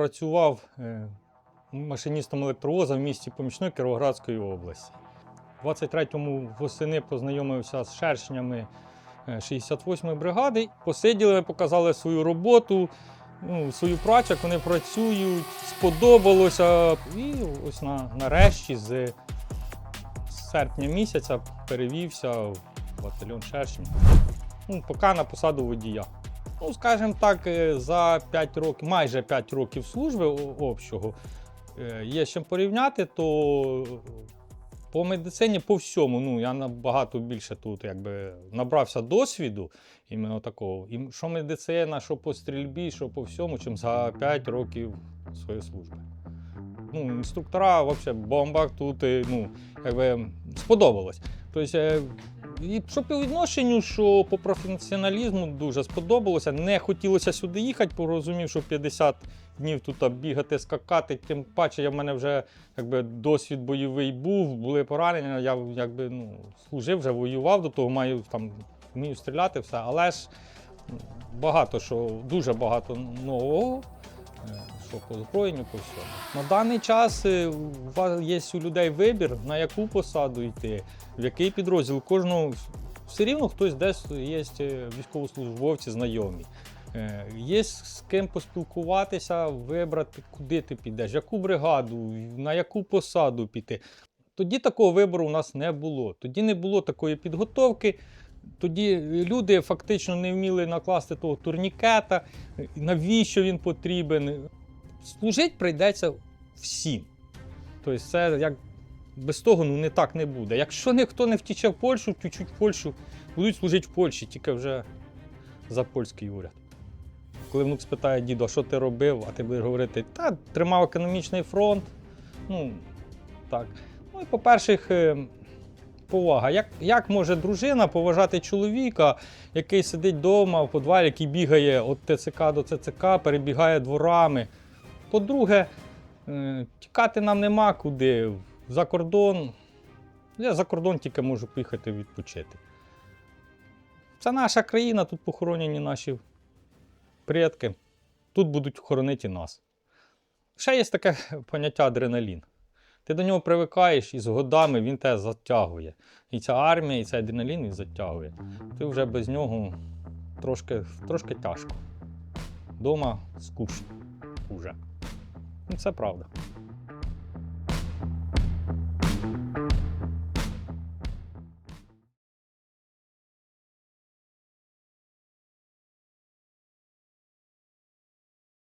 працював е, машиністом електровоза в місті Помічної Кіровоградської області. У 23-му восени познайомився з шершнями е, 68-ї бригади. Посиділи, показали свою роботу, ну, свою працю, як вони працюють, сподобалося. І ось на, нарешті з серпня місяця перевівся в батальйон шершень. Ну, поки на посаду водія. Ну, скажімо так, е, за 5 років, майже 5 років служби общого, е, є чим порівняти, то по медицині по всьому, ну я набагато більше тут якби набрався досвіду іменно такого. І що медицина, що по стрільбі, що по всьому, чим за 5 років своєї служби. Ну, інструктора, взагалі, бомба тут, ну, якби сподобалось. Тобто, е, і що по відношенню, що по професіоналізму дуже сподобалося. Не хотілося сюди їхати, бо розумів, що 50 днів тут бігати, скакати. Тим паче, я в мене вже якби, досвід бойовий був, були поранення. Я якби, ну, служив, вже воював до того, маю там вмію стріляти, все. Але ж багато що, дуже багато нового. По озброєнню, по всьому. На даний час е, у вас є у людей вибір, на яку посаду йти, в який підрозділ. Кожного все рівно хтось десь є е, військовослужбовці, знайомі. Е, Є з ким поспілкуватися, вибрати, куди ти підеш, яку бригаду, на яку посаду піти. Тоді такого вибору у нас не було. Тоді не було такої підготовки. Тоді люди фактично не вміли накласти того турнікета, навіщо він потрібен. Служить прийдеться всім. Тобто, це як без того ну, не так не буде. Якщо ніхто не втіче в Польщу, втічуть в Польщу, будуть служити в Польщі, тільки вже за польський уряд. Коли внук спитає діду, що ти робив, а ти будеш говорити, та тримав економічний фронт. Ну, так. Ну і по-перше, е, повага. Як, як може дружина поважати чоловіка, який сидить вдома в подвалі, який бігає від ТЦК до ЦЦК, перебігає дворами? По-друге, е, тікати нам нема куди. За кордон. Я за кордон тільки можу поїхати відпочити. Це наша країна, тут похоронені наші предки. Тут будуть хоронити нас. Ще є таке поняття адреналін. Ти до нього привикаєш і з годами він тебе затягує. І ця армія, і цей адреналін він затягує. Ти вже без нього трошки, трошки тяжко. Дома скучно уже. Ну, це правда.